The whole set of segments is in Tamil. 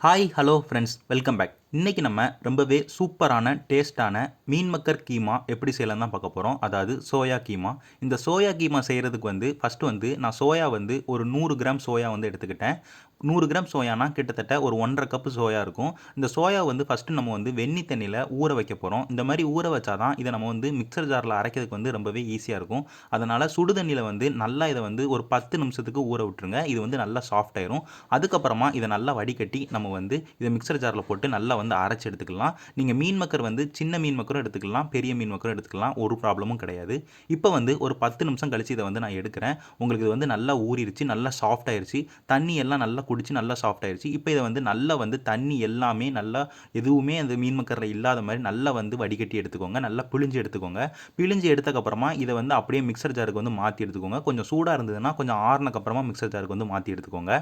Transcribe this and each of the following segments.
hi hello friends welcome back இன்றைக்கி நம்ம ரொம்பவே சூப்பரான டேஸ்ட்டான மீன் மக்கர் கீமா எப்படி செய்யலாம் தான் பார்க்க போகிறோம் அதாவது சோயா கீமா. இந்த சோயா கீமா செய்கிறதுக்கு வந்து ஃபஸ்ட்டு வந்து நான் சோயா வந்து ஒரு நூறு கிராம் சோயா வந்து எடுத்துக்கிட்டேன். நூறு கிராம் சோயானா கிட்டத்தட்ட ஒரு ஒன்றரை கப்பு சோயா இருக்கும். இந்த சோயா வந்து ஃபஸ்ட்டு நம்ம வந்து வெந்நி தண்ணியில் ஊற வைக்க போகிறோம் இந்த மாதிரி ஊற வச்சா தான் இதை நம்ம வந்து மிக்சர் ஜாரில் அரைக்கிறதுக்கு வந்து ரொம்பவே ஈஸியாக இருக்கும். அதனால் சுடு தண்ணியில் வந்து நல்லா இதை வந்து ஒரு பத்து நிமிஷத்துக்கு ஊற விட்டுருங்க. இது வந்து நல்லா சாஃப்ட் ஆயிரும். அதுக்கப்புறமா இதை நல்லா வடிகட்டி நம்ம வந்து இதை மிக்சர் ஜாரில் போட்டு நல்லா வந்து அரைச்சி எடுத்துக்கலாம். நீங்கள் மீன் மக்கர் வந்து சின்ன மீன் மக்கரும் எடுத்துக்கலாம் பெரிய மீன் மக்கரும் எடுத்துக்கலாம் ஒரு ப்ராப்ளமும் கிடையாது. இப்போ வந்து ஒரு பத்து நிமிஷம் கழிச்சு இதை வந்து நான் எடுக்கிறேன். உங்களுக்கு இது வந்து நல்லா ஊறிடுச்சு நல்லா சாஃப்ட் ஆயிடுச்சு தண்ணி எல்லாம் நல்லா குடிச்சு நல்லா சாஃப்ட் ஆயிடுச்சு இப்போ இதை வந்து நல்லா வந்து தண்ணி எல்லாமே நல்லா எதுவுமே அந்த மீன் மக்கரில் இல்லாத மாதிரி நல்லா வந்து வடிகட்டி எடுத்துக்கோங்க. நல்லா பிழிஞ்சு எடுத்துக்கோங்க. பிழிஞ்சு எடுத்தக்கப்புறமா இதை வந்து அப்படியே மிக்சர் ஜாருக்கு வந்து மாற்றி எடுத்துக்கோங்க. கொஞ்சம் சூடாக இருந்ததுன்னா கொஞ்சம் ஆறுனக்கப்புறமா மிக்சர் ஜாருக்கு வந்து மாற்றி எடுத்துக்கோங்க.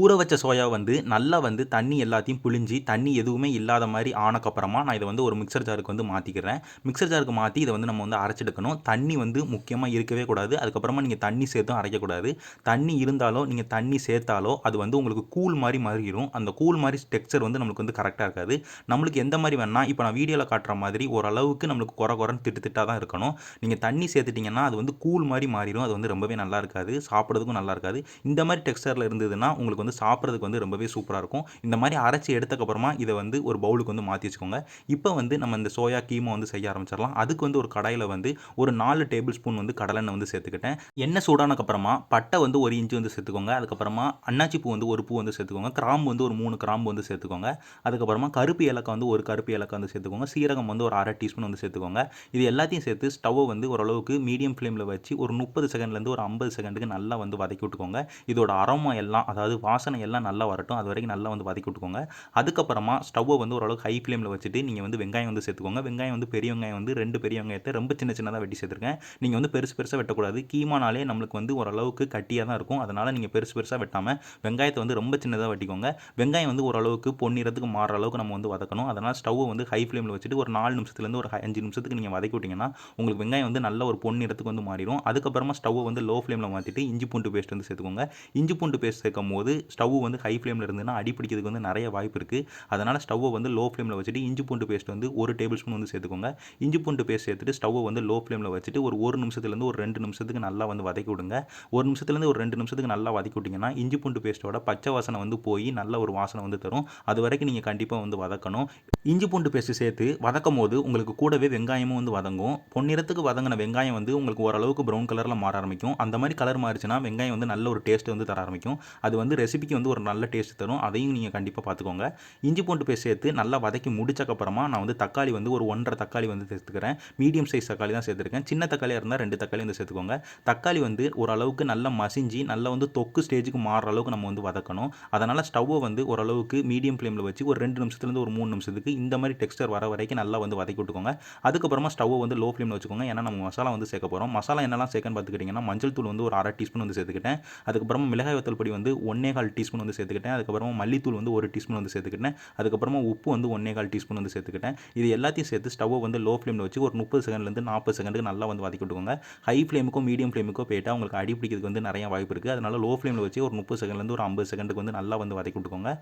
ஊற வச்ச சோயா வந்து நல்லா வந்து தண்ணி எல்லாத்தையும் புழிஞ்சி தண்ணி எதுவுமே இல்லாத மாதிரி ஆனக்கப்புறமா நான் இதை வந்து ஒரு மிக்சர் ஜாருக்கு வந்து மாற்றிக்கிறேன் மிக்சர் ஜாருக்கு மாற்றி இதை வந்து நம்ம வந்து அரைச்செடுக்கணும். தண்ணி வந்து முக்கியமாக இருக்கவே கூடாது. அதுக்கப்புறமா நீங்கள் தண்ணி சேர்த்தும் அரைக்கக்கூடாது. தண்ணி இருந்தாலோ நீங்கள் தண்ணி சேர்த்தாலோ அது வந்து உங்களுக்கு கூழ் மாதிரி மாறிடும். அந்த கூழ் மாதிரி டெக்ஸ்சர் வந்து நம்மளுக்கு வந்து கரெக்டாக இருக்காது. நம்மளுக்கு எந்த மாதிரி வேணால் இப்போ நான் வீடியோவில் காட்டுற மாதிரி ஓரளவுக்கு நம்மளுக்கு குறை குறைன்னு திட்டு திட்டாக தான் இருக்கணும். நீங்கள் தண்ணி சேர்த்துட்டிங்கன்னா அது வந்து கூழ் மாதிரி மாறிடும். அது வந்து ரொம்பவே நல்லா இருக்காது. சாப்பிட்றதுக்கும் நல்லா இருக்காது. இந்த மாதிரி டெக்ஸ்டரில் இருந்ததுன்னா உங்களுக்கு வந்து சாப்பிட்றதுக்கு வந்து ரொம்பவே சூப்பராக இருக்கும். இந்த மாதிரி அரைச்சி எடுத்தக்கப்புறமா இதை வந்து ஒரு பவுலுக்கு வந்து மாற்றி வச்சுக்கோங்க. இப்போ வந்து நம்ம இந்த சோயா கீமா வந்து செய்ய ஆரம்பிச்சிடலாம். அதுக்கு வந்து ஒரு கடாயில் வந்து ஒரு நாலு டேபிள் ஸ்பூன் வந்து கடலெண்ணெய் வந்து சேர்த்துக்கிட்டேன். எண்ணெய் சூடானக்கப்புறமா பட்டை வந்து ஒரு இன்ச்சு வந்து சேர்த்துக்கோங்க. அதுக்கப்புறமா அன்னாச்சி பூ வந்து ஒரு பூ வந்து சேர்த்துக்கோங்க. கிராம்பு வந்து ஒரு மூணு கிராம்பு வந்து சேர்த்துக்கோங்க. அதுக்கப்புறமா கருப்பு ஏலக்காய் வந்து ஒரு கருப்பு ஏலக்காய் வந்து சேர்த்துக்கோங்க. சீரகம் வந்து ஒரு அரை டீஸ்பூன் வந்து சேர்த்துக்கோங்க. இது எல்லாத்தையும் சேர்த்து ஸ்டவ்வை வந்து ஓரளவுக்கு மீடியம் ஃப்ளேமில் வச்சு ஒரு முப்பது செகண்ட்லேருந்து ஒரு ஐம்பது செகண்டுக்கு நல்லா வந்து வதக்கி விட்டுக்கோங்க. இதோட அரோமா எல்லாம் அதாவது வாசனை எல்லாம் நல்லா வரட்டும். அது வரைக்கும் நல்லா வந்து வதக்கி விட்டுக்கோங்க. அதுக்கப்புறமா ஸ்டவ்வை வந்து ஓரளவுக்கு ஹை ஃப்ளேமில் வச்சுட்டு நீங்கள் வந்து வெங்காயம் வந்து சேர்த்துக்கோங்க. வெங்காயம் வந்து பெரிய வெங்காயம் வந்து ரெண்டு பெரிய வெங்காயத்தை ரொம்ப சின்ன சின்னதாக வெட்டி சேர்த்துருக்கேன். நீங்கள் வந்து பெருசு பெருசாக வெட்டக்கூடாது. கீமானாலே நம்மளுக்கு வந்து ஓரளவுக்கு கட்டியாக தான் இருக்கும். அதனால் நீங்கள் பெருசு பெருசாக வெட்டாமல் வெங்காயத்தை வந்து ரொம்ப சின்னதாக வெட்டிக்கோங்க. வெங்காயம் வந்து ஓரளவுக்கு பொன்னிறத்துக்கு மாறுற அளவுக்கு நம்ம வந்து வதக்கணும். அதனால் ஸ்டவ்வை வந்து ஹை ஃப்ளேமில் வச்சுட்டு ஒரு நாலு நிமிஷத்துலேருந்து ஒரு அஞ்சு நிமிஷத்துக்கு நீங்கள் வதக்கி விட்டிங்கன்னா உங்களுக்கு வெங்காயம் வந்து நல்ல ஒரு பொன்னிறத்துக்கு வந்து மாறிடும். அதுக்கப்புறமா ஸ்டவ்வை வந்து லோ ஃப்ளேமில் மாற்றிட்டு இஞ்சி பூண்டு பேஸ்ட் வந்து சேர்த்துக்கோங்க. இஞ்சி பூண்டு பேஸ்ட் சேர்க்கும் போது ஸ்டவ் வந்து ஹை ஃப்ளேமில் இருந்ததுன்னா அடி பிடிக்கிறதுக்கு வந்து நிறைய வாய்ப்பு இருக்குது அதனால் ஸ்டவ்வை வந்து லோ ஃப்ளேமில் வச்சுட்டு இஞ்சி பூண்டு பேஸ்ட் வந்து ஒரு டேபிள் ஸ்பூன் வந்து சேர்த்துக்கோங்க. இஞ்சி பூண்டு பேஸ்ட் சேர்த்துட்டு ஸ்டவ்வை வந்து லோ ஃப்ளேமில் வச்சுட்டு ஒரு ஒரு நிமிஷத்துலேருந்து ஒரு ரெண்டு நிமிஷத்துக்கு நல்லா வந்து வதக்கி விடுங்க. ஒரு நிமிஷத்துலேருந்து ஒரு ரெண்டு நிமிஷத்துக்கு நல்லா வதக்கி விட்டிங்கன்னா இஞ்சி பூண்டு பேஸ்ட்டோட பச்சை வாசனை வந்து போய் நல்ல ஒரு வாசனை வந்து தரும். அது வரைக்கும் நீங்கள் கண்டிப்பாக வந்து வதக்கணும். இஞ்சி பூண்டு பேஸ்ட்டு சேர்த்து வதக்கும் போது உங்களுக்கு கூடவே வெங்காயமும் வந்து வதங்கும். பொன்னிறத்துக்கு வதங்கின வெங்காயம் வந்து உங்களுக்கு ஓரளவுக்கு ப்ரௌன் கலரில் மாற ஆரம்பிக்கும். அந்த மாதிரி கலர் மாறிச்சுன்னா வெங்காயம் வந்து நல்ல ஒரு டேஸ்ட் வந்து தர ஆரம்பிக்கும். அது வந்து ரெசிபிக்கு வந்து ஒரு நல்ல டேஸ்ட் தரும். அதையும் நீங்கள் கண்டிப்பாக பார்த்துக்கோங்க இஞ்சி பூண்டு பேஸ்ட் சேர்த்து நல்லா வதக்கி முடிச்சக்கப்புறமா நான் வந்து தக்காளி வந்து ஒரு ஒன்றரை தக்காளி வந்து சேர்த்துக்கிறேன். மீடியம் சைஸ் தக்காளி தான் சேர்த்துருக்கேன். சின்ன தக்காளியாக இருந்தால் ரெண்டு தக்காளி வந்து சேர்த்துக்கோங்க. தக்காளி வந்து ஓரளவுக்கு நல்லா மசிஞ்சு நல்லா வந்து தொக்கு ஸ்டேஜுக்கு மாறுற அளவுக்கு நம்ம வந்து வதக்கணும். அதனால் ஸ்டவ்வை வந்து ஓரளவுக்கு மீடியம் ஃப்ளேமில் வச்சு ஒரு ரெண்டு நிமிஷத்துலேருந்து ஒரு மூணு நிமிஷத்துக்கு இந்த மாதிரி டெக்ஸ்டர் வர வரைக்கும் நல்லா வந்து வதக்கி விட்டுக்கோங்க. அதுக்கப்புறமா ஸ்டவ்வை வந்து லோ ஃப்ளேமில் வச்சுக்கோங்க. ஏன்னா நம்ம மசாலா வந்து சேர்க்க போகிறோம் மசாலா என்னெல்லாம் சேர்க்கன்னு பார்த்துக்கிட்டிங்கன்னா மஞ்சள் தூள் வந்து ஒரு அரை டீஸ்பூன் வந்து சேர்த்துக்கிட்டேன். அதுக்கப்புறமா மிளகாய் வத்தல் பொடி வந்து ஒன்னே கால் டீஸ்பூன் வந்து சேர்த்துக்கிட்டேன். அதுக்கப்புறமா மல்லித்தூள் வந்து ஒரு டீஸ்பூன் வந்து சேர்த்துக்கிட்டேன். அதுக்கப்புறமா உப்பு வந்து ஒன்னே கால் டீஸ்பூன் வந்து சேர்த்துக்கிட்டேன். இது எல்லாத்தையும் சேர்த்து ஸ்டவ்வை வந்து லோ ஃப்ளேமில் வச்சு ஒரு முப்பது செகண்ட்லேருந்து நாற்பது செகண்டுக்கு நல்லா வந்து வதக்கி விட்டுக்கோங்க. ஹை ஃப்ளேமுக்கும் மீடியம் ஃப்ளேமுக்கும் போயிட்டால் உங்களுக்கு அடி பிடிக்கிறதுக்கு வந்து நிறைய வாய்ப்பு இருக்குது அதனால் லோ ஃப்ளேமில் வச்சு ஒரு முப்பது செகண்ட்லேருந்து ஒரு ஐம்பது செகண்டுக்கு வந்து நல்லா வந்து வதக்கி விட்டுக்கோங்க.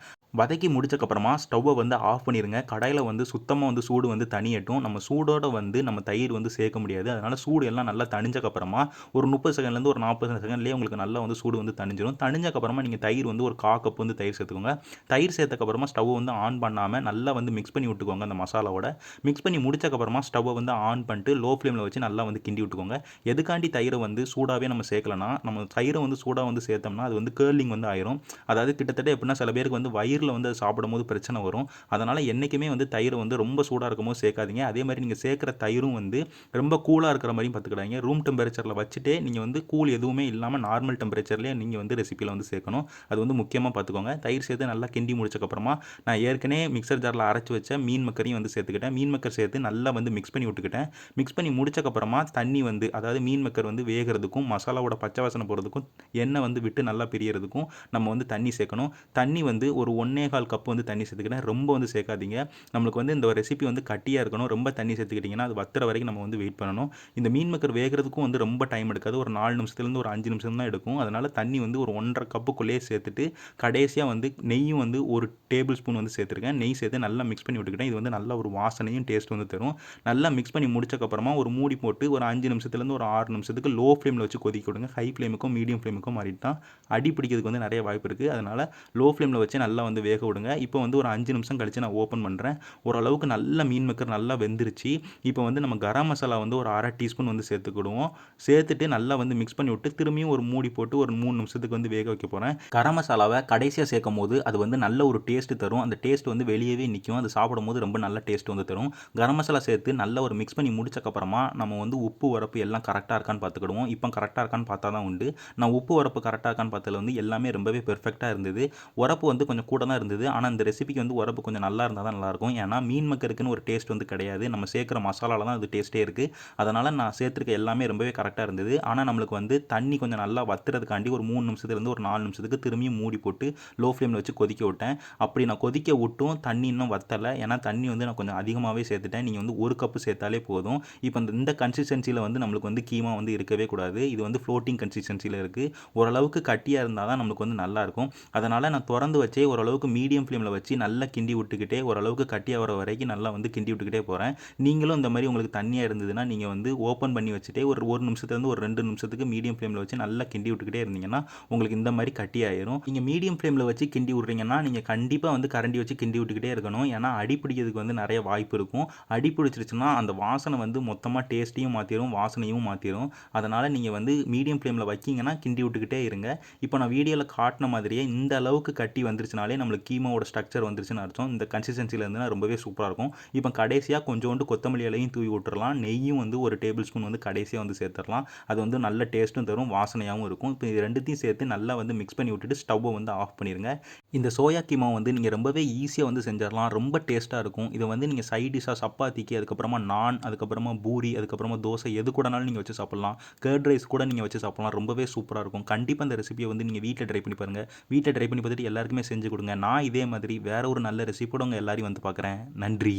வதக்கி முடிச்சக்கப்புறமா ஸ்டவ்வை வந்து ஆஃப் பண்ணிடுங்க கடையில் வந்து சுத்தமாக வந்து சூடு வந்து தனியட்டும் நம்ம சூடோடு வந்து நம்ம தயிர் வந்து சேர்க்க முடியாது. அதனால் சூடு எல்லாம் நல்லா தணிஞ்சக்கப்புறமா ஒரு முப்பது செகண்ட்லேருந்து ஒரு நாற்பது செகண்ட்லேயே உங்களுக்கு நல்லா வந்து சூடு வந்து தணிஞ்சிடும் தணிஞ்சக்கப்புறமா நீங்கள் தயிர் தயிர் வந்து ஒரு கா கப் வந்து தயிர் சேர்த்துக்கோங்க. தயிர் சேர்த்தக்கப்புறமா ஸ்டவ் வந்து ஆன் பண்ணாமல் நல்லா வந்து மிக்ஸ் பண்ணி விட்டுக்கோங்க அந்த மசாலாவோட. மிக்ஸ் பண்ணி முடிச்சக்கப்புறமா ஸ்டவ்வை வந்து ஆன் பண்ணிட்டு லோ ஃப்ளேமில் வச்சு நல்லா வந்து கிண்டி விட்டுக்கோங்க. எதுக்காண்டி தயிரை வந்து சூடாகவே நம்ம சேர்க்கலனா நம்ம தயிரை வந்து சூடாக வந்து சேர்த்தோம்னா அது வந்து கேர்லிங் வந்து ஆயிரும். அதாவது கிட்டத்தட்ட எப்படின்னா சில பேருக்கு வந்து வயிறில் வந்து அது சாப்பிடும்போது பிரச்சனை வரும். அதனால் என்றைக்குமே வந்து தயிரை வந்து ரொம்ப சூடாக இருக்கும்போது சேர்க்காதீங்க. அதே மாதிரி நீங்கள் சேர்க்குற தயிரும் வந்து ரொம்ப கூலாக இருக்கிற மாதிரியும் பார்த்துக்கிடாங்க ரூம் டெம்பரேச்சரில் வச்சுட்டே நீங்கள் வந்து கூல் எதுவுமே இல்லாமல் நார்மல் டெம்பரேச்சர்லேயே நீங்கள் வந்து ரெசிப்பியில் வந்து சேர்க்கணும். அது வந்து முக்கியமாக பார்த்துக்கோங்க தயிர் சேர்த்து நல்லா கிண்டி முடிச்சக்கப்புறமா நான் ஏற்கனவே மிக்சர் ஜாரில் அரைச்சி வச்ச மீன் மக்கரையும் வந்து சேர்த்துக்கிட்டேன். மீன் மக்கர் சேர்த்து நல்லா வந்து மிக்ஸ் பண்ணி விட்டுக்கிட்டேன். மிக்ஸ் பண்ணி முடிச்சக்கப்புறமா தண்ணி வந்து அதாவது மீன் மக்கர் வந்து வேகிறதுக்கும் மசாலாவோட பச்சை வாசனை போகிறதுக்கும் எண்ணெய் வந்து விட்டு நல்லா பிரியறதுக்கும் நம்ம வந்து தண்ணி சேர்க்கணும். தண்ணி வந்து ஒரு ஒன்னே கால் கப் வந்து தண்ணி சேர்த்துக்கிட்டேன். ரொம்ப வந்து சேர்க்காதீங்க. நம்மளுக்கு வந்து இந்த ரெசிபி வந்து கட்டியாக இருக்கணும். ரொம்ப தண்ணி சேர்த்துக்கிட்டிங்கன்னா அது வத்துற வரைக்கும் நம்ம வந்து வெயிட் பண்ணணும். இந்த மீன் மக்கர் வேகிறதுக்கும் வந்து ரொம்ப டைம் எடுக்காது. ஒரு நாலு நிமிஷத்துலேருந்து ஒரு அஞ்சு நிமிஷம் தான் எடுக்கும். அதனால் தண்ணி வந்து ஒரு ஒன்றரை கப்புக்குள்ளேயே சேர்த்து சேர்த்துட்டு கடைசியாக வந்து நெய்யும் வந்து ஒரு டேபிள் ஸ்பூன் வந்து சேர்த்துருக்கேன். நெய் சேர்த்து நல்லா மிக்ஸ் பண்ணி விட்டுக்கிட்டேன். இது வந்து நல்ல ஒரு வாசனையும் டேஸ்ட் வந்து தரும். நல்லா மிக்ஸ் பண்ணி முடிச்சக்கப்புறமா ஒரு மூடி போட்டு ஒரு அஞ்சு நிமிஷத்துலேருந்து ஒரு ஆறு நிமிஷத்துக்கு லோ ஃப்ளேமில் வச்சு கொதிக்க விடுங்க. ஹை ஃப்ளேமுக்கும் மீடியம் ஃப்ளேமுக்கும் மாறிட்டால் அடி பிடிக்கிறதுக்கு வந்து நிறைய வாய்ப்பு இருக்குது அதனால் லோ ஃப்ளேமில் வச்சு நல்லா வந்து வேக விடுங்க. இப்போ வந்து ஒரு அஞ்சு நிமிஷம் கழித்து நான் ஓப்பன் பண்ணுறேன் ஓரளவுக்கு நல்ல மீன் மக்கர் நல்லா வெந்துருச்சு. இப்போ வந்து நம்ம கரம் மசாலா வந்து ஒரு அரை டீஸ்பூன் வந்து சேர்த்துக்கிடுவோம். சேர்த்துட்டு நல்லா வந்து மிக்ஸ் பண்ணி விட்டு திரும்பியும் ஒரு மூடி போட்டு ஒரு மூணு நிமிஷத்துக்கு வந்து வேக வைக்க போகிறேன் கரம் மசாலாவை கடைசியாக சேர்க்கும் போது அது வந்து நல்ல ஒரு டேஸ்ட்டு தரும். அந்த டேஸ்ட் வந்து வெளியவே நிற்கும் அது சாப்பிடும் போது ரொம்ப நல்ல டேஸ்ட் வந்து தரும். கரம் மசாலா சேர்த்து நல்ல ஒரு மிக்ஸ் பண்ணி முடிச்சக்கப்புறமா நம்ம வந்து உப்பு உரப்பு எல்லாம் கரெக்டாக இருக்கான்னு பார்த்துக்கிடுவோம். இப்போ கரெக்டாக இருக்கான்னு பார்த்தா தான் உண்டு. நான் உப்பு உரப்பு கரெக்டாக இருக்கான்னு பார்த்ததுல வந்து எல்லாமே ரொம்பவே பெர்ஃபெக்டாக இருந்தது. உரப்பு வந்து கொஞ்சம் கூட தான் இருந்தது. ஆனால் இந்த ரெசிபிக்கு வந்து உரப்பு கொஞ்சம் நல்லா இருந்தால் தான் நல்லாயிருக்கும். ஏன்னா மீன் மக்கருக்குன்னு ஒரு டேஸ்ட் வந்து கிடையாது. நம்ம சேர்க்குற மசாலாவில் தான் அது டேஸ்ட்டே இருக்குது அதனால் நான் சேர்த்துருக்க எல்லாமே ரொம்பவே கரெக்டாக இருந்தது. ஆனால் நம்மளுக்கு வந்து தண்ணி கொஞ்சம் நல்லா வத்துறதுக்காண்டி ஒரு மூணு நிமிஷத்துலேருந்து ஒரு நாலு நிமிஷத்துக்கு திரும்பியும் மூடி போட்டு லோ ஃப்ளேமில் வச்சு கொதிக்க விட்டேன். அப்படி நான் கொதிக்க விட்டும் தண்ணி இன்னும் வத்தலை. ஏன்னா தண்ணி வந்து நான் கொஞ்சம் அதிகமாகவே சேர்த்துட்டேன். நீங்கள் வந்து ஒரு கப்பு சேர்த்தாலே போதும். இப்போ இந்த இந்த கன்சிஸ்டன்சியில் வந்து நம்மளுக்கு வந்து கீமா வந்து இருக்கவே கூடாது. இது வந்து ஃப்ளோட்டிங் கன்சிஸ்டன்சியில் இருக்குது ஓரளவுக்கு கட்டியாக இருந்தால் தான் நம்மளுக்கு வந்து நல்லாயிருக்கும் அதனால் நான் திறந்து வச்சே ஓரளவுக்கு மீடியம் ஃப்ளேமில் வச்சு நல்லா கிண்டி விட்டுக்கிட்டே ஓரளவுக்கு கட்டியாக வர வரைக்கும் நல்லா வந்து கிண்டி விட்டுக்கிட்டே போகிறேன் நீங்களும் இந்த மாதிரி உங்களுக்கு தண்ணியாக இருந்ததுன்னா நீங்கள் வந்து ஓப்பன் பண்ணி வச்சுட்டே ஒரு ஒரு நிமிஷத்துலேருந்து ஒரு ரெண்டு நிமிஷத்துக்கு மீடியம் ஃப்ளேமில் வச்சு நல்லா கிண்டி விட்டுக்கிட்டே இருந்தீங்கன்னா உங்களுக்கு இந்த மாதிரி கட்டி ஆயிரும் நீங்கள் மீடியம் ஃப்ளேமில் வச்சு கிண்டி விட்றீங்கன்னா நீங்கள் கண்டிப்பாக வந்து கரண்டி வச்சு கிண்டி விட்டுக்கிட்டே இருக்கணும். ஏன்னா அடி பிடிக்கிறதுக்கு வந்து நிறைய வாய்ப்பு இருக்கும். அடி பிடிச்சிருச்சுன்னா அந்த வாசனை வந்து மொத்தமாக டேஸ்ட்டையும் மாற்றிடும் வாசனையும் மாற்றிடும் அதனால் நீங்கள் வந்து மீடியம் ஃப்ளேமில் வைக்கிங்கன்னா கிண்டி விட்டுக்கிட்டே இருங்க. இப்போ நான் வீடியோவில் காட்டின மாதிரியே இந்த அளவுக்கு கட்டி வந்துருச்சுனாலே நம்மளுக்கு கீமாவோட ஸ்ட்ரக்சர் வந்துருச்சுன்னு அர்த்தம். இந்த கன்சிஸ்டன்சியில் இருந்துன்னா ரொம்பவே சூப்பராக இருக்கும். இப்போ கடைசியாக கொஞ்சோண்டு கொத்தமல்லி இலையும் தூவி விட்டுறலாம். நெய்யும் வந்து ஒரு டேபிள் ஸ்பூன் வந்து கடைசியாக வந்து சேர்த்துடலாம் அது வந்து நல்ல டேஸ்ட்டும் தரும் வாசனையாகவும் இருக்கும். இப்போ இது ரெண்டுத்தையும் சேர்த்து நல்லா வந்து மிக்ஸ் பண்ணி விட்டுட்டு ஸ்டவ்வை வந்து ஆஃப் பண்ணிடுங்க இந்த சோயா கீமா வந்து நீங்கள் ரொம்பவே ஈஸியாக வந்து செஞ்சிடலாம். ரொம்ப டேஸ்ட்டாக இருக்கும். இதை வந்து நீங்கள் சைட் டிஷ்ஷாக சப்பாத்திக்கு அதுக்கப்புறமா நான் அதுக்கப்புறமா பூரி அதுக்கப்புறமா தோசை எது கூடனாலும் நீங்கள் வச்சு சாப்பிட்லாம். கர்ட் ரைஸ் கூட நீங்கள் வச்சு சாப்பிட்லாம். ரொம்பவே சூப்பராக இருக்கும். கண்டிப்பாக இந்த ரெசிபியை வந்து நீங்கள் வீட்டில் ட்ரை பண்ணி பாருங்கள் வீட்டில் ட்ரை பண்ணி பார்த்துட்டு எல்லாருக்குமே செஞ்சு கொடுங்க. நான் இதே மாதிரி வேற ஒரு நல்ல ரெசிபியோட உங்கள் எல்லாரையும் வந்து பார்க்குறேன். நன்றி.